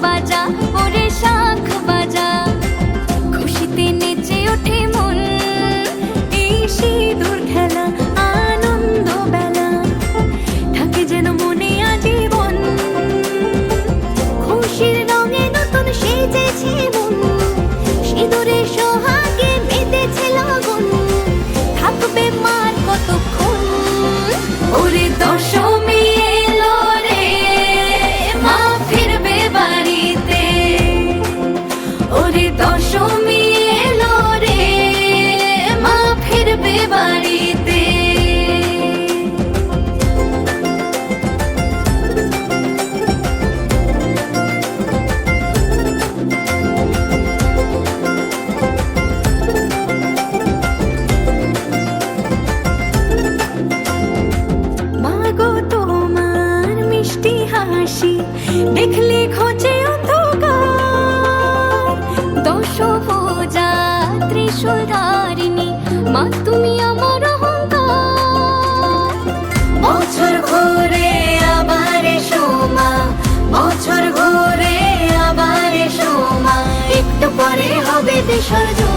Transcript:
Và হাসি, দেখলে খোঁজে মা তুমি আমার বছর ঘুরে আবার সোমা বছর ঘুরে আবার সোমা একটু পরে হবে দেশর